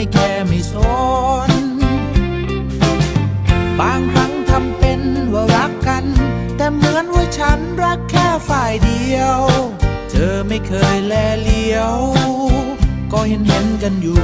ไม่แค่ไม่สน บางครั้งทำเป็นว่ารักกัน แต่เหมือนว่าฉันรักแค่ฝ่ายเดียว เธอไม่เคยแลเลียว ก็เห็นเห็นกันอยู่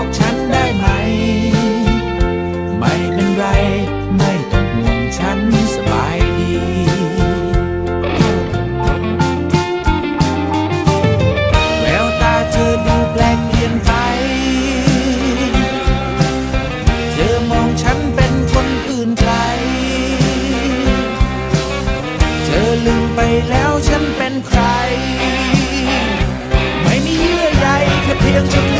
บอกฉันได้ไหม ไม่เป็นไร ไม่ต้องห่วงฉันสบายดี แววตาเธอดูแปลกเปลี่ยนไป เธอมองฉันเป็นคนอื่นไกล เธอลืมไปแล้วฉันเป็นใคร ไม่มีเยื่อใยแค่เพียงฉัน